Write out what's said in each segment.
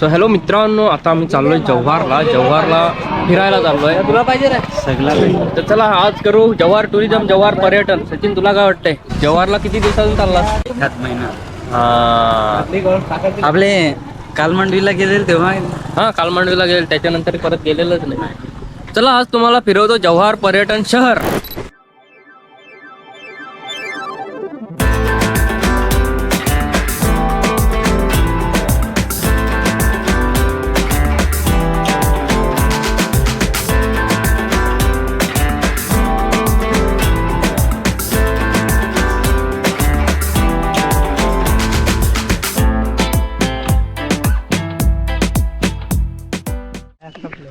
So hello मित्रांनो आता आम्ही चाललोय जव्हारला. जव्हारला फिरायला चाललोय. तुला पाहिजे रे. सगळं तर चला आज करू जव्हार टुरिझम जव्हार पर्यटन. सचिन तुला काय वाटतंय? जव्हारला किती दिवसातून चालला ह्यात महिना. हा. आपले कालमंडीला गेलेले तेव्हा? हा काल मांडवीला गेले त्याच्यानंतर परत गेलेलंच नाही. चला आज तुम्हाला फिरवतो जव्हार पर्यटन शहर.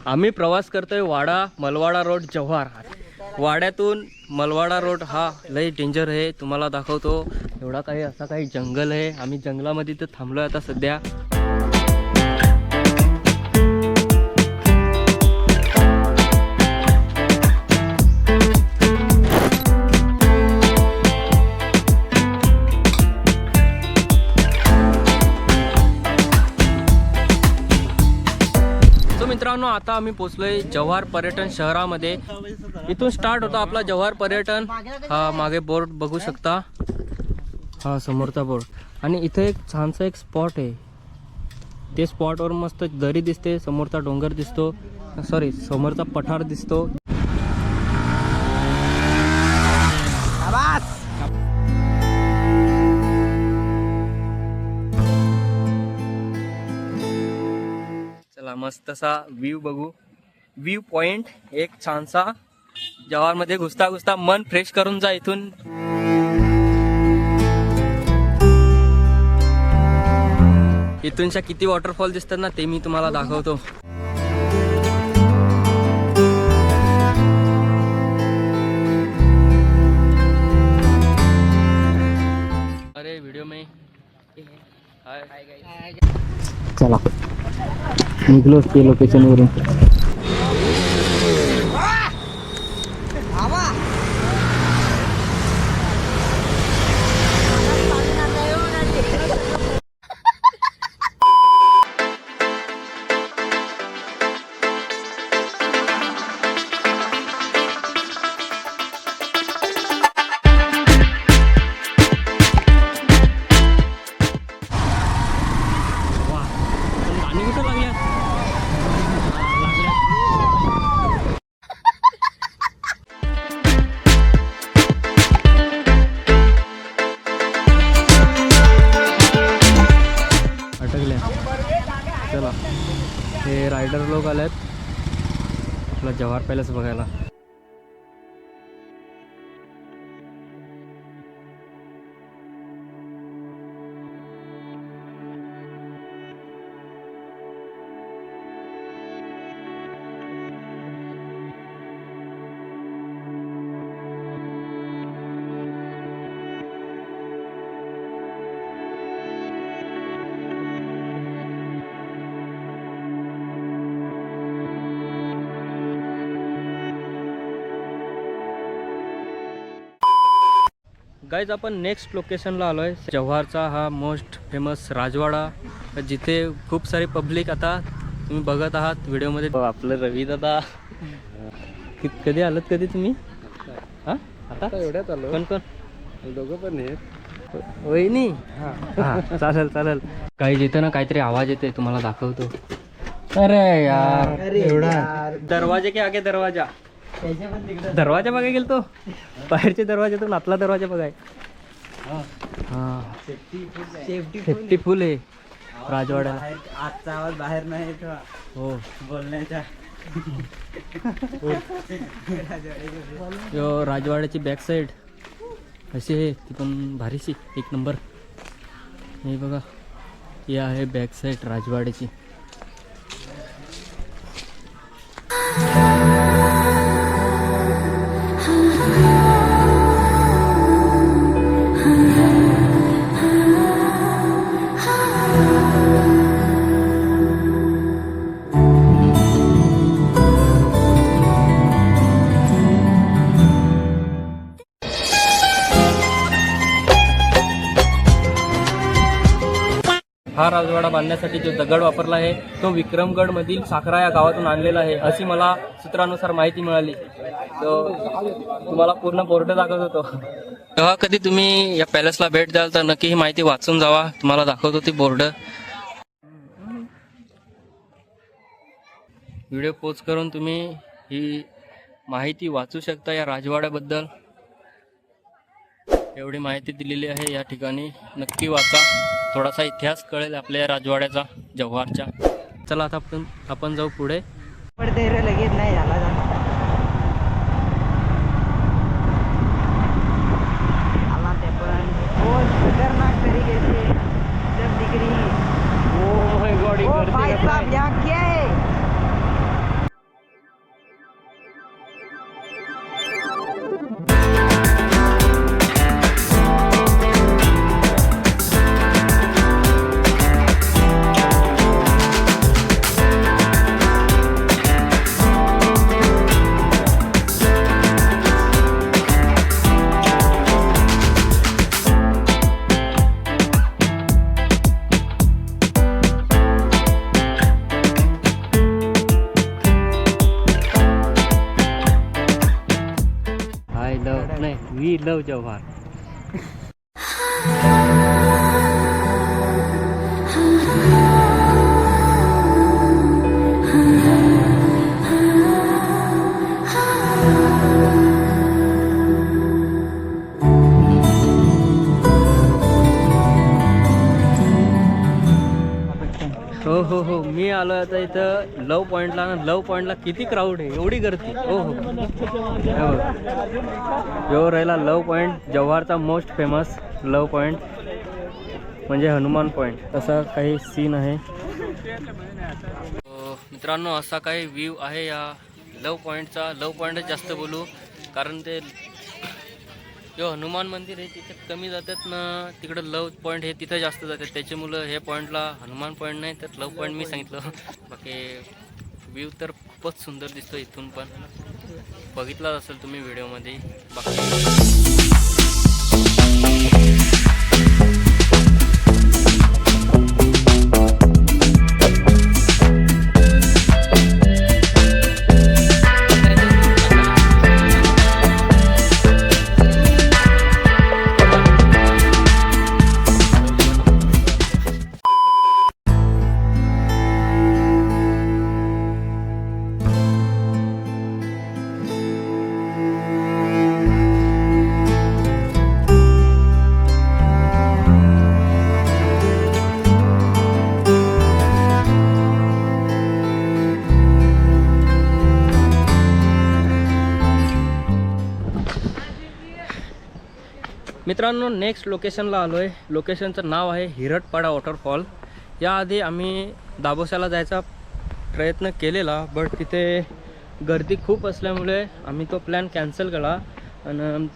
आम्ही प्रवास करतोय वाडा मलवाडा रोड जव्हार. वाड्यातून मलवाडा रोड हा लय डेंजर आहे तुम्हाला दाखवतो. एवढा काही असा काही जंगल आहे. आम्ही जंगलामध्ये तर थांबलो आता सध्या. आता आम्ही पोचलोय जव्हार पर्यटन शहरामध्ये. इथून स्टार्ट होता आपला जव्हार पर्यटन. हा मागे बोर्ड बघू शकता. हा समोरचा बोर्ड आणि इथे एक छानसा एक स्पॉट आहे. ते स्पॉटवर मस्त दरी दिसते समोरचा डोंगर दिसतो. सॉरी समोरचा पठार दिसतो. चला मस्तसा व्ह्यू बघू. व्ह्यू पॉइंट एक छानसा जवारमध्ये घुसता घुसता मन फ्रेश करून जा इथून. इथूनच्या किती वॉटरफॉल दिसतात ना ते मी तुम्हाला दाखवतो. अरे व्हिडिओ में. हाय चला निघलोच ते लोकेशनवरून वा जव्हार पॅलेस बघायला. गाईज आपण नेक्स्ट लोकेशनला आलो आहे जव्हारचा हा मोस्ट फेमस राजवाडा. जिथे खूप सारी पब्लिक आता तुम्ही बघत आहात व्हिडिओमध्ये. आपलं रवी दादा. कि- कधी आलात कधी तुम्ही? हा? आता? एवढ्यात आलो. कोण कोण? दोघं पण आहेत. वहिनी? हा. चालेल चालेल. काही जिथं ना काहीतरी आवाज येते तुम्हाला दाखवतो. अरे यार. एवढा. दरवाजे के आगे दरवाजा. दरवाजा बघाय गेलतो. बाहेरच्या दरवाजातून आतला दरवाजा बघाय. हा. सेफ्टी फुल आहे. राजवाड्याला. आजचा आवाज बाहेर नाही हो. बोलण्याच्या यो राजवाड्याची बॅक साईड अशी आहे ती पण भारीशी. एक नंबर हे बघा. ही आहे बॅक साईड राजवाड्याची. हा राजवाडा बांधण्यासाठी जो दगड वापरला आहे तो विक्रमगड मधील साखरा या गावातून आणलेला आहे अशी मला सूत्रानुसार माहिती मिळाली. तुम्हाला पूर्ण बोर्ड दाखवत होतो. तेव्हा कधी तुम्ही या पॅलेसला भेट द्याल तर नक्की ही माहिती वाचून जावा. तुम्हाला दाखवत होती बोर्ड. व्हिडिओ पोस्ट करून तुम्ही ही माहिती वाचू शकता या राजवाड्याबद्दल. एवढी माहिती दिलेली आहे या ठिकाणी. नक्की वाचा. थोडासा इतिहास कळेल आपल्या या राजवाड्याचा जव्हारच्या चला आता आपण आपण जाऊ पुढे. पण धैर्य लगेच नाही झाला. आय लव नाही वी हो हो हो. मी आलो आता इथं लव पॉईंटला ना लव पॉईंटला किती क्राऊड आहे? एवढी गर्दी. हो हो. हे राहिला लव पॉईंट जव्हारचा मोस्ट फेमस लव पॉईंट म्हणजे हनुमान पॉईंट असा काही सीन आहे. मित्रांनो असा काही व्ह्यू आहे या लव पॉईंटचा लव पॉईंटच जास्त बोलू कारण ते जो हनुमान मंदिर आहे तिथे कमी जातात ना तिकडं लव पॉईंट हे तिथं जास्त जातात. त्याच्यामुळं हे पॉईंटला हनुमान पॉईंट नाही तर लव पॉईंट मी सांगितलं. बाकी व्ह्यू तर खूपच सुंदर दिसतो इथून पण. बघितलाच असेल तुम्ही व्हिडिओमध्ये बाकी मित्रांनो नेक्स्ट लोकेशनला आलो आहे लोकेशनचं नाव आहे हिरटपाडा वॉटरफॉल याआधी आम्ही दाबोशाला जायचा प्रयत्न केलेला बट तिथे गर्दी खूप असल्यामुळे आम्ही तो प्लॅन कॅन्सल केला. आणि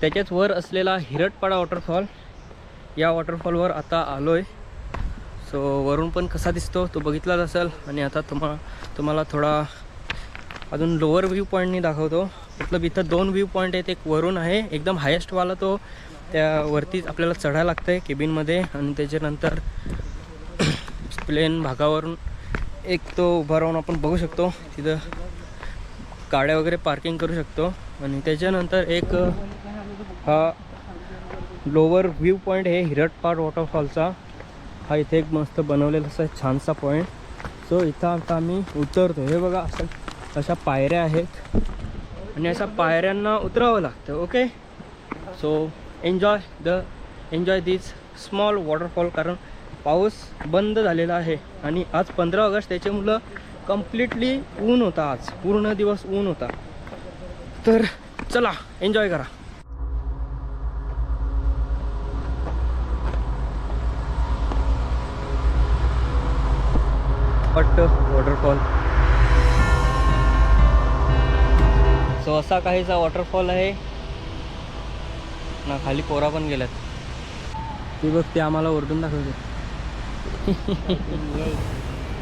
त्याच्याच वर असलेला हिरटपाडा वॉटरफॉल या वॉटरफॉलवर आता आलो आहे सो वरून पण कसा दिसतो तो बघितलाच असेल. आणि आता तुम्हा तुम्हाला थोडा अजून लोअर व्ह्यू पॉईंटनी दाखवतो. मतलब इथं दोन व्ह्यू पॉईंट आहेत. एक वरून आहे एकदम हायेस्टवाला तो त्यावरतीच आपल्याला चढायला लागतं आहे केबिनमध्ये आणि त्याच्यानंतर प्लेन भागावरून एक तो उभा राहून आपण बघू शकतो. तिथं गाड्या वगैरे पार्किंग करू शकतो. आणि त्याच्यानंतर एक हा लोअर व्ह्यू पॉईंट आहे हिरटपाड वॉटरफॉलचा. हा इथे एक मस्त बनवलेला असा छानसा पॉईंट सो इथं आता आम्ही उतरतो. हे बघा असं अशा पायऱ्या आहेत. आणि अशा पायऱ्यांना उतरावं लागतं okay? So enjoy the enjoy this small waterfall कारण पाऊस बंद झालेला आहे. आणि आज पंधरा ऑगस्ट त्याच्यामुळं कम्प्लिटली ऊन होता आज. पूर्ण दिवस ऊन होता. तर चला एन्जॉय करा. पट्ट वॉटरफॉल सो असा काहीचा वॉटरफॉल आहे. ना खाली पोरा पण गेल्यात. ती बघ ते आम्हाला ओरडून दाखवते.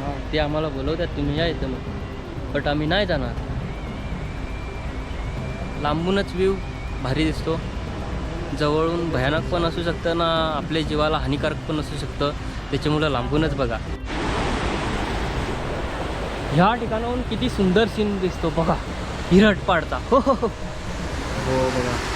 हा ते आम्हाला बोलवतात तुम्ही या इथं मग. बट आम्ही नाही जाणार. लांबूनच व्ह्यू भारी दिसतो. जवळून भयानक पण असू शकतं ना आपल्या जीवाला हानिकारक पण असू शकतं. त्याच्यामुळं लांबूनच बघा. ह्या ठिकाणाहून किती सुंदर सीन दिसतो बघा. हिरट पाडता. हो हो हो. हो बघा.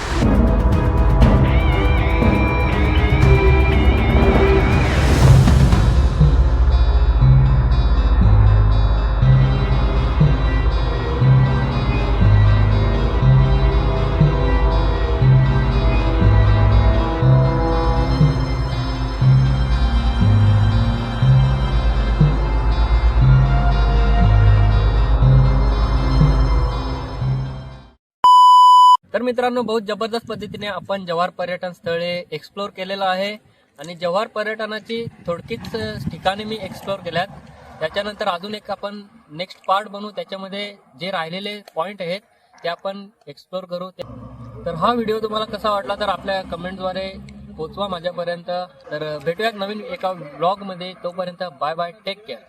तर मित्रांनो बहुत जबरदस्त पद्धतीने आपण जव्हार पर्यटन स्थळे एक्सप्लोर केलेलं आहे. आणि जव्हार पर्यटनाची थोडकीच ठिकाणी मी एक्सप्लोर केल्यात. त्याच्यानंतर अजून एक आपण नेक्स्ट पार्ट बनवू. त्याच्यामध्ये जे राहिलेले पॉईंट आहेत ते आपण एक्सप्लोर करू. तर हा व्हिडिओ तुम्हाला कसा वाटला तर आपल्या कमेंटद्वारे पोचवा माझ्यापर्यंत. तर भेटूयात नवीन एका ब्लॉगमध्ये तोपर्यंत बाय बाय टेक केअर